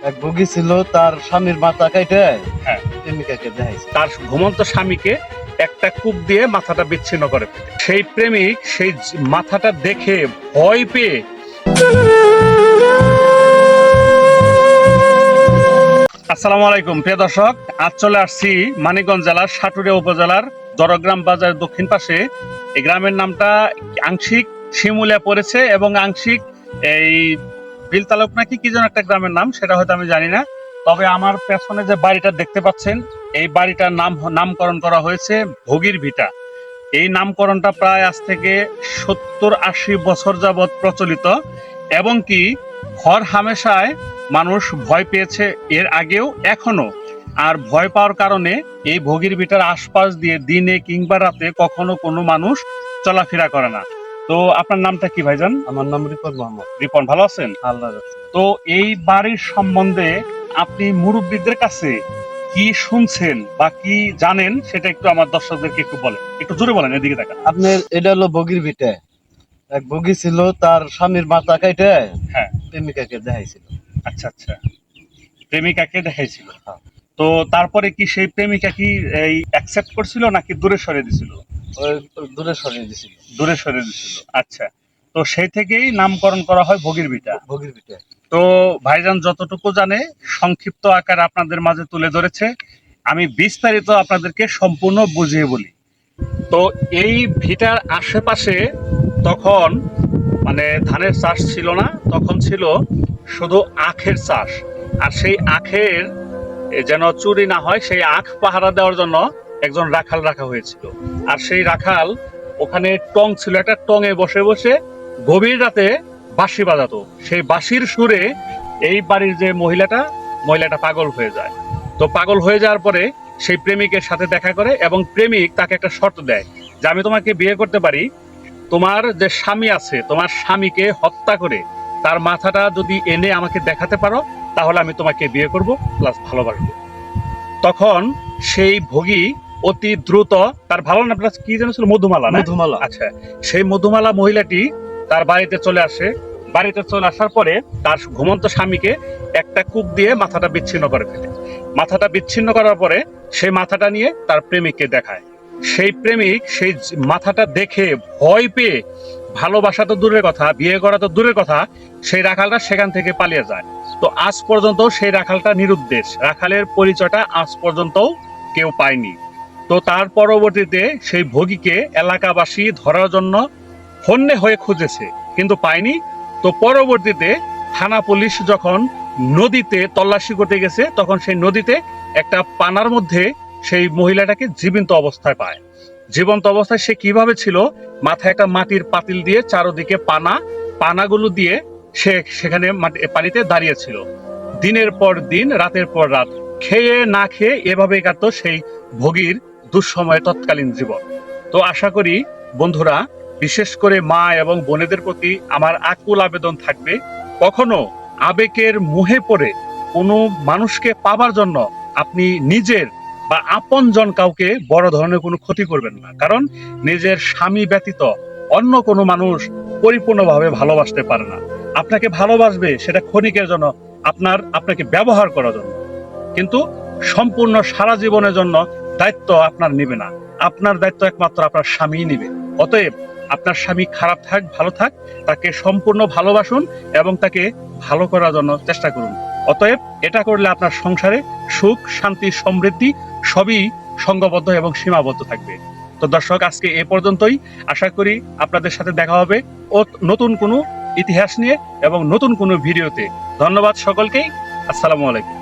এক ভুগি ছিল তার স্বামীর মাথা কাইটে হ্যাঁ। প্রেমিকাকে দেখাইছে। তার ঘুমন্ত স্বামীকে একটা কূপ দিয়ে মাথাটা বিচ্ছিন্ন করে সেই প্রেমিক সেই মাথাটা দেখে ভয় পেয়ে আসসালামু আলাইকুম প্রিয় দর্শক আজ চলে আসছি মানিকগঞ্জ জেলার সাটুরিয়া উপজেলার দরগ্রাম বাজার দক্ষিণ পাশে। এই গ্রামের নামটা আংশিক শিমুলিয়া পড়েছে এবং আংশিক এই বিল তালুক নাকি কি যেন একটা গ্রামের নাম, সেটা হয়তো আমি জানি না। তবে আমার পেছনে যে বাড়িটা দেখতে পাচ্ছেন, এই বাড়িটার নাম, নামকরণ করা হয়েছে ভোগীর ভিটা। এই নামকরণটা প্রায় আজ থেকে সত্তর আশি বছর যাবৎ প্রচলিত, এবং কি হর হামেশায় মানুষ ভয় পেয়েছে এর আগেও এখনও আর ভয় পাওয়ার কারণে এই ভোগীর ভিটার আশপাশ দিয়ে দিনে কিংবা রাতে কখনো কোনো মানুষ চলাফেরা করে না। তো আপনার নামটা কি ভাইজান? আমার নাম রিপন মোহাম্মদ। রিপন ভালো আছেন? আল্লাহ তো এই বাড়ির সম্বন্ধে আপনি মুরব্বীদের কাছে কি শুনছেন বা কি জানেন সেটা একটু আমার দর্শকদেরকে একটু বলেন। একটু জোরে বলেন এদিকে দেখা আপনার এটা হলো বগির ভিটে। এক বগি ছিল তার স্বামীর মাথা কাইটে হ্যাঁ। প্রেমিকাকে দেখাইছিল। আচ্ছা আচ্ছা। প্রেমিকাকে দেখাইছিল। হ্যাঁ। তো তারপরে কি সেই প্রেমিকা কি এই অ্যাকসেপ্ট করছিল নাকি দূরে সরে দিছিল? দূরে সরিয়ে দিছিল। দূরে সরে দিছিল। আচ্ছা। তো সেই থেকেই নামকরণ করা হয় ভোগীর বিটা বগির ভিটে তো ভাইজান যতটুকু জানে সংক্ষিপ্ত আকার আপনাদের মাঝে তুলে ধরেছে। আমি বিস্তারিত আপনাদেরকে সম্পূর্ণ বুঝিয়ে বলি। তো এই ভিটার আশেপাশে তখন মানে ধানের চাষ ছিল না তখন ছিল শুধু আখের চাষ। আর সেই আখের যেন চুরি না হয় সেই আখ পাহারা দেওয়ার জন্য একজন রাখাল রাখা হয়েছিল। আর সেই রাখাল ওখানে টং ছিল, একটা টঙে বসে বসে গভীর রাতে বাঁশি বাজাতো। সেই বাঁশির সুরে এই বাড়ির যে মহিলাটা মহিলাটা পাগল হয়ে যায়। তো পাগল হয়ে যাওয়ার পরে সেই প্রেমিকের সাথে দেখা করে এবং প্রেমিক তাকে একটা শর্ত দেয় যে, আমি তোমাকে বিয়ে করতে পারি। তোমার যে স্বামী আছে, তোমার স্বামীকে হত্যা করে তার মাথাটা যদি এনে আমাকে দেখাতে পারো, তাহলে আমি তোমাকে বিয়ে করব প্লাস ভালোবাসবো। তখন সেই ভোগী অতি দ্রুত তার ভালো না প্লাস কি যেন ছিল? মধুমালা মধুমালা। আচ্ছা সেই মধুমালা মহিলাটি তার বাড়িতে চলে আসে। বাড়িতে চলে আসার পরে তার ঘুমন্ত স্বামীকে একটা কূপ দিয়ে মাথাটা বিচ্ছিন্ন করে ফেলে। মাথাটা বিচ্ছিন্ন করার পরে সেই মাথাটা নিয়ে তার প্রেমিককে দেখায়। সেই প্রেমিক সেই মাথাটা দেখে ভয় পেয়ে ভালোবাসা তো দূরের কথা বিয়ে করা তো দূরের কথা সেই রাখালটা সেখান থেকে পালিয়ে যায়। তো আজ পর্যন্ত সেই রাখালটা নিরুদ্দেশ। রাখালের পরিচয়টা আজ পর্যন্তও কেউ পায়নি। তো তার পরবর্তীতে সেই ভোগীকে এলাকাবাসী ধরার জন্য হন্যে হয়ে খুঁজেছে, কিন্তু পায়নি। তো পরবর্তীতে থানা পুলিশ যখন নদীতে তল্লাশি করতে গেছে, তখন সেই নদীতে একটা পানার মধ্যে সেই মহিলাটাকে জীবন্ত অবস্থায় পায়। জীবন্ত অবস্থায় সে কীভাবে ছিল? মাথায় একটা মাটির পাতিল দিয়ে চারোদিকে পানা, পানাগুলো দিয়ে সে সেখানে পানিতে দাঁড়িয়েছিল দিনের পর দিন, রাতের পর রাত, খেয়ে না খেয়ে এভাবে কাটতো সেই ভোগীর দুঃসময়ে তৎকালীন জীবন। তো আশা করি, বন্ধুরা, বিশেষ করে মা এবং বোনেদের প্রতি আমার আকুল আবেদন থাকবে, কখনো আবেগের মুহে পড়ে কোনো মানুষকে পাবার জন্য আপনি নিজের বা আপনজন কাউকে বড় ধরনের কোনো ক্ষতি করবেন না। কারণ নিজের স্বামী ব্যতীত অন্য কোনো মানুষ পরিপূর্ণভাবে ভালোবাসতে পারে না। আপনাকে ভালোবাসবে সেটা ক্ষণিকের জন্য আপনার, আপনাকে ব্যবহার করার জন্য। কিন্তু সম্পূর্ণ সারা জীবনের জন্য দায়িত্ব আপনার নিবে না। আপনার দায়িত্ব একমাত্র আপনার স্বামী নিবে। অতএব আপনার স্বামী খারাপ থাক, ভালো থাক, তাকে সম্পূর্ণ ভালোবাসুন এবং তাকে ভালো করার জন্য চেষ্টা করুন। অতএব এটা করলে আপনার সংসারে সুখ, শান্তি, সমৃদ্ধি সবই সঙ্গবদ্ধ এবং সীমাবদ্ধ থাকবে। তো দর্শক, আজকে এ পর্যন্তই। আশা করি আপনাদের সাথে দেখা হবে ও নতুন কোনো ইতিহাস নিয়ে এবং নতুন কোনো ভিডিওতে। ধন্যবাদ সকলকেই। আসসালামু আলাইকুম।